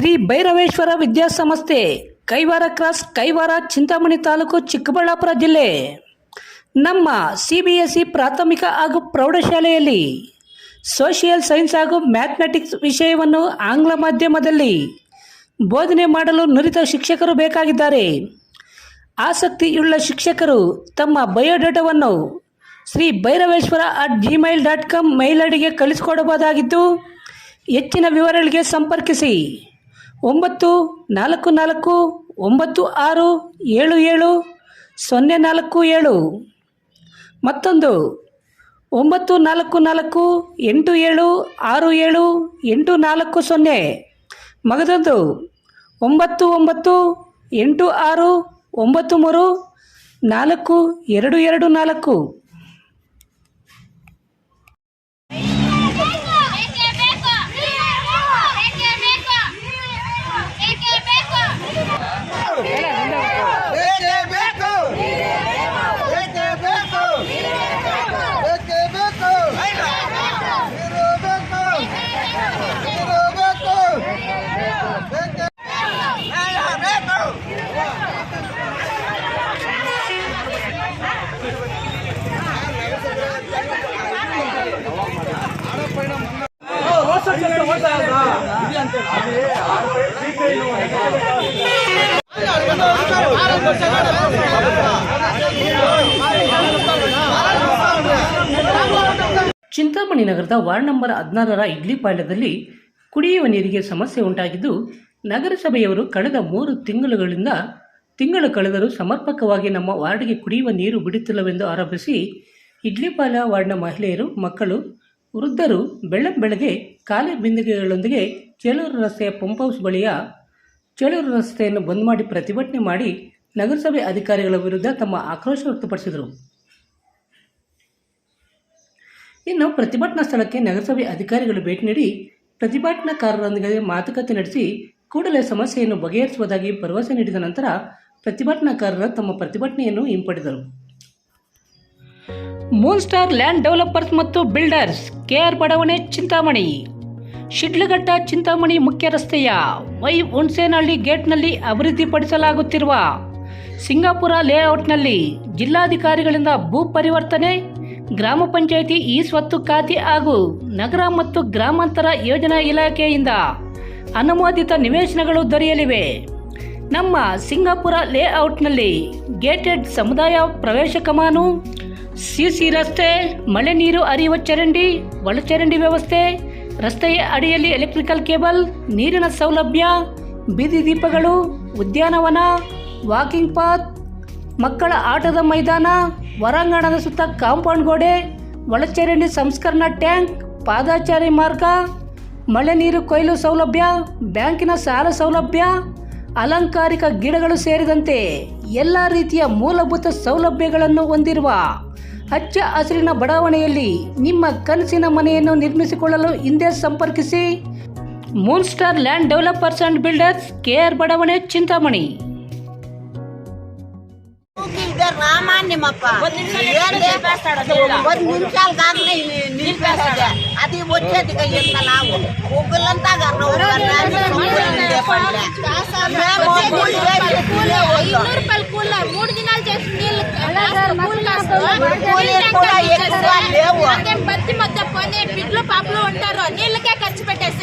ಶ್ರೀ ಭೈರವೇಶ್ವರ ವಿದ್ಯಾಸಂಸ್ಥೆ, ಕೈವಾರ ಕ್ರಾಸ್ ಕೈವಾರ ಚಿಂತಾಮಣಿ ತಾಲೂಕು ಚಿಕ್ಕಬಳ್ಳಾಪುರ ಜಿಲ್ಲೆ. ನಮ್ಮ ಸಿ ಬಿ ಎಸ್ ಇ ಪ್ರಾಥಮಿಕ ಹಾಗೂ ಪ್ರೌಢಶಾಲೆಯಲ್ಲಿ ಸೋಷಿಯಲ್ ಸೈನ್ಸ್ ಹಾಗೂ ಮ್ಯಾಥಮೆಟಿಕ್ಸ್ ವಿಷಯವನ್ನು ಆಂಗ್ಲ ಮಾಧ್ಯಮದಲ್ಲಿ ಬೋಧನೆ ಮಾಡಲು ನುರಿತ ಶಿಕ್ಷಕರು ಬೇಕಾಗಿದ್ದಾರೆ. ಆಸಕ್ತಿಯುಳ್ಳ ಶಿಕ್ಷಕರು ತಮ್ಮ ಬಯೋಡೇಟಾವನ್ನು Shri Bhairaveshwara at Gmail dot com mail ಕಳಿಸಿಕೊಡಬಹುದಾಗಿದ್ದು, ಹೆಚ್ಚಿನ ವಿವರಗಳಿಗೆ ಸಂಪರ್ಕಿಸಿ. ಒಂಬತ್ತು, ನಾಲ್ಕು ನಾಲ್ಕು, ಒಂಬತ್ತು, ಆರು, ಏಳು ಏಳು, ಸೊನ್ನೆ, ನಾಲ್ಕು, ಏಳು. ಮತ್ತೊಂದು, ಒಂಬತ್ತು, ನಾಲ್ಕು ನಾಲ್ಕು, ಎಂಟು, ಏಳು, ಆರು, ಏಳು, ಎಂಟು, ನಾಲ್ಕು, ಸೊನ್ನೆ. ಮಗದೊಂದು, ಒಂಬತ್ತು ಒಂಬತ್ತು, ಎಂಟು, ಆರು, ಒಂಬತ್ತು, ಮೂರು, ನಾಲ್ಕು, ಎರಡು ಎರಡು, ನಾಲ್ಕು ಏಕೆ ಬೇಕು ಏಕೆ ಬೇಕು ಏಕೆ ಬೇಕು ಬೇಕೇ ಬೇಕು ಬೇಕೇ ಬೇಕು ಬೇಕೇ ಬೇಕು ಇರಬೇಕು ಇರಬೇಕು ಬೇಕೇ ಬೇಕು ಚಿಂತಾಮಣಿ ನಗರದ ವಾರ್ಡ್ ನಂಬರ್ ಹದಿನಾರರ ಇಡ್ಲಿ ಪಾಳ್ಯದಲ್ಲಿ ಕುಡಿಯುವ ನೀರಿಗೆ ಸಮಸ್ಯೆ ಉಂಟಾಗಿದ್ದು, ನಗರಸಭೆಯವರು ಕಳೆದ ಮೂರು ತಿಂಗಳುಗಳಿಂದ ತಿಂಗಳು ಕಳೆದರೂ ಸಮರ್ಪಕವಾಗಿ ನಮ್ಮ ವಾರ್ಡ್ಗೆ ಕುಡಿಯುವ ನೀರು ಬಿಡುತ್ತಿಲ್ಲವೆಂದು ಆರೋಪಿಸಿ ಇಡ್ಲಿಪಾಲ ವಾರ್ಡ್ನ ಮಹಿಳೆಯರು, ಮಕ್ಕಳು, ವೃದ್ಧರು ಬೆಳಗ್ಗೆ ಖಾಲಿ ಬಿಂದಿಗೆಗಳೊಂದಿಗೆ ಚೇಳೂರು ರಸ್ತೆಯ ಪಂಪ್ ಹೌಸ್ ಬಳಿಯ ಚೇಳೂರು ರಸ್ತೆಯನ್ನು ಬಂದ್ ಮಾಡಿ ಪ್ರತಿಭಟನೆ ಮಾಡಿ ನಗರಸಭೆ ಅಧಿಕಾರಿಗಳ ವಿರುದ್ಧ ತಮ್ಮ ಆಕ್ರೋಶ ವ್ಯಕ್ತಪಡಿಸಿದರು. ಇನ್ನು ಪ್ರತಿಭಟನಾ ಸ್ಥಳಕ್ಕೆ ನಗರಸಭೆ ಅಧಿಕಾರಿಗಳು ಭೇಟಿ ನೀಡಿ ಪ್ರತಿಭಟನಾಕಾರರೊಂದಿಗೆ ಮಾತುಕತೆ ನಡೆಸಿ ಕೂಡಲೇ ಸಮಸ್ಯೆಯನ್ನು ಬಗೆಹರಿಸುವುದಾಗಿ ಭರವಸೆ ನೀಡಿದ ನಂತರ ಪ್ರತಿಭಟನಾಕಾರರು ತಮ್ಮ ಪ್ರತಿಭಟನೆಯನ್ನು ಹಿಂಪಡೆದರು. ಮೂನ್ ಸ್ಟಾರ್ ಲ್ಯಾಂಡ್ ಡೆವಲಪರ್ಸ್ ಮತ್ತು ಬಿಲ್ಡರ್ಸ್ ಕೆಆರ್ ಬಡಾವಣೆ, ಚಿಂತಾಮಣಿ. ಶಿಡ್ಲಘಟ್ಟ, ಚಿಂತಾಮಣಿ ಮುಖ್ಯ ರಸ್ತೆಯ ವೈ ಹುಣಸೇನಹಳ್ಳಿ ಗೇಟ್ನಲ್ಲಿ ಅಭಿವೃದ್ಧಿಪಡಿಸಲಾಗುತ್ತಿರುವ ಸಿಂಗಾಪುರ ಲೇಔಟ್ನಲ್ಲಿ ಜಿಲ್ಲಾಧಿಕಾರಿಗಳಿಂದ ಭೂ ಪರಿವರ್ತನೆ, ಗ್ರಾಮ ಪಂಚಾಯಿತಿ ಈ ಸ್ವತ್ತು ಖಾತೆ ಹಾಗೂ ನಗರ ಮತ್ತು ಗ್ರಾಮಾಂತರ ಯೋಜನಾ ಇಲಾಖೆಯಿಂದ ಅನುಮೋದಿತ ನಿವೇಶನಗಳು ದೊರೆಯಲಿವೆ. ನಮ್ಮ ಸಿಂಗಾಪುರ ಲೇಔಟ್ನಲ್ಲಿ ಗೇಟೆಡ್ ಸಮುದಾಯ ಪ್ರವೇಶ ಕಮಾನು, ಸಿಸಿ ರಸ್ತೆ, ಮಳೆ ನೀರು ಹರಿಯುವ ಚರಂಡಿ, ಒಳಚರಂಡಿ ವ್ಯವಸ್ಥೆ, ರಸ್ತೆಯ ಅಡಿಯಲ್ಲಿ ಎಲೆಕ್ಟ್ರಿಕಲ್ ಕೇಬಲ್, ನೀರಿನ ಸೌಲಭ್ಯ, ಬೀದಿ ದೀಪಗಳು, ಉದ್ಯಾನವನ ವಾಕಿಂಗ್ ಪಾತ್, ಮಕ್ಕಳ ಆಟದ ಮೈದಾನ ಹೊರಾಂಗಣದ ಸುತ್ತ ಕಾಂಪೌಂಡ್ ಗೋಡೆ, ಒಳಚರಂಡಿ ಸಂಸ್ಕರಣಾ ಟ್ಯಾಂಕ್, ಪಾದಾಚಾರಿ ಮಾರ್ಗ, ಮಳೆ ನೀರು ಕೊಯ್ಲು ಸೌಲಭ್ಯ, ಬ್ಯಾಂಕಿನ ಸಾಲ ಸೌಲಭ್ಯ, ಅಲಂಕಾರಿಕ ಗಿಡಗಳು ಸೇರಿದಂತೆ ಎಲ್ಲ ರೀತಿಯ ಮೂಲಭೂತ ಸೌಲಭ್ಯಗಳನ್ನು ಹೊಂದಿರುವ ಹಚ್ಚ ಹಸಿರಿನ ಬಡಾವಣೆಯಲ್ಲಿ ನಿಮ್ಮ ಕನಸಿನ ಮನೆಯನ್ನು ನಿರ್ಮಿಸಿಕೊಳ್ಳಲು ಹಿಂದೆ ಸಂಪರ್ಕಿಸಿ. Moon star land developers and builders KR ಬಡಾವಣೆ, ಚಿಂತಾಮಣಿ. అది వచ్చేది ఇంత లావు ముగ్గులంతా మూడు దినాలు చేసి లేవు బతి మధ్య పాపలు ఉంటారు నీళ్ళకే ఖర్చు పెట్టేసి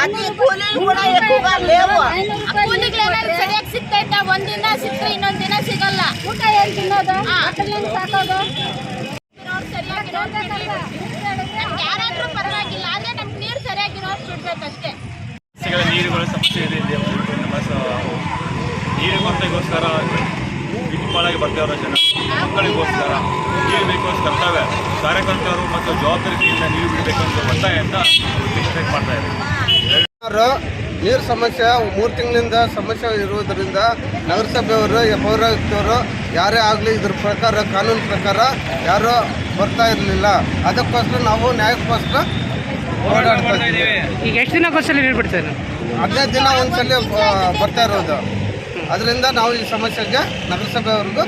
అది కూలీలు కూడా ఎక్కువగా లేవు ಐನೂರು ಆ ರೂಪಾಯಿ ಕೂಲಿಗೆ ಏನಾದ್ರು ಸರಿಯಾಗಿ ಸಿಗ್ತೈತಾ ಒಂದಿನ ಸಿಕ್ಕರೆ ಇನ್ನೊಂದ್ ದಿನ ಸಿಗಲ್ಲ ಊಟ ಏನ್ ತಿನ್ನೋದು ಹಾ. ಅದ್ರಲ್ಲಿ ಸಾಕೋದು ಇರೋರು ಸರಿಯಾಗಿರೋರು ಬಿಡ್ಲಿ. ನಮ್ಗೆ ಯಾರಾದ್ರೂ ಪರವಾಗಿಲ್ಲ ಆದ್ರೆ ನಮ್ಗೆ ನೀರು ಸರಿಯಾಗಿರೋರು ಬಿಡ್ಬೇಕಷ್ಟೇ ಸಮಸ್ಯೆಗಳ ನೀರುಗಳ ಸಮಸ್ಯೆ ಇದೆ ಇಲ್ಲಿ ನಮ್ಮ ಸ- ನೀರಿಗೋಸ್ಕರ ದಿನಗಳಾಗಿ ಬರ್ತಾವ್ರೆ ಜನ ಮಕ್ಕಳಿಗೋಸ್ಕರ ನೀರು ಬೇಕು ಅಂತ ಕರ್ತವ್ಯ ಕಾರ್ಯಕರ್ತರು ಮತ್ತು ಜವಾಬ್ದಾರಿಯಿಂದ ನೀರು ಬಿಡಬೇಕಂತ ಒತ್ತಾಯದಿಂದ ಡಿಸ್ಟ್ರಿಕ್ಟ್ ಮಾಡ್ತಾ ಇದ್ದಾರೆ ಸುಮಾರು ನೀರು ಸಮಸ್ಯೆ ಮೂರು ತಿಂಗಳಿಂದ ಸಮಸ್ಯೆ ಇರುವುದರಿಂದ ನಗರಸಭೆಯವರು ಪೌರಾಯುಕ್ತರು ಯಾರೇ ಆಗಲಿ ಇದ್ರ ಪ್ರಕಾರ ಕಾನೂನು ಪ್ರಕಾರ ಯಾರು ಬರ್ತಾ ಇರಲಿಲ್ಲ. ಅದಕ್ಕೋಸ್ಕರ ನಾವು ನ್ಯಾಯಕ್ಕೋಸ್ಕರ ಓಡಾಡ್ತಾ ಇದ್ದೀವಿ. ಈಗ ಎಷ್ಟು ದಿನಕ್ಕೋಸ್ಕರ ನೀರು ಹದಿನೈದು ದಿನ ಒಂದ್ಸಲ ಬರ್ತಾ ಇರೋದು. ಅದರಿಂದ ನಾವು ಈ ಸಮಸ್ಯೆಗೆ ನಗರಸಭೆಯವ್ರಿಗೂ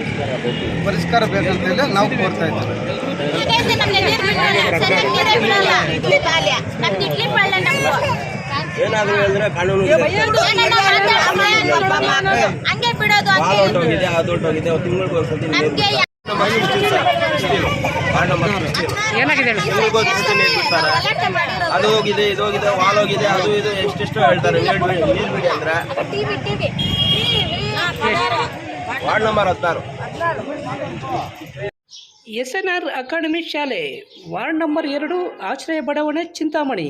ಪರಿಷ್ಕಾರ ಬೇಕಂತೇಳಿ ನಾವು ಕೋರ್ತಾ ಇದ್ದೀವಿ. ಏನಾದ್ರು ಹೇಳಿದ್ರೆ ಕಾನೂನು. ಹಂಗೆ ಬಿಡೋದು ಹಂಗೆ ಹೊರಟೋಗಿದೆ ಅದು ಹೊರಟೋಗಿದೆ ತಿಂಗಳಿಗೆ ಒಂದ್ಸತಿ ಏನಾಗಿದೆ ಅದು ಹೋಗಿದೆ ಇದು ಹೋಗಿದೆ ವಾಲ್ ಹೋಗಿದೆ ಅದು ಇದು ಎಷ್ಟೆಷ್ಟು ಹೇಳ್ತಾರೆ. ನೀರು ಬಿಡಿ ಅಂದ್ರೆ. TV TV. ವಾರ್ಡ್ ನಂಬರ್ ಹದಿನಾರು. ಎಸ್ ಎನ್ ಆರ್ ಅಕಾಡೆಮಿ ಶಾಲೆ ವಾರ್ಡ್ ನಂಬರ್ ಎರಡು ಆಶ್ರಯ ಬಡಾವಣೆ ಚಿಂತಾಮಣಿ.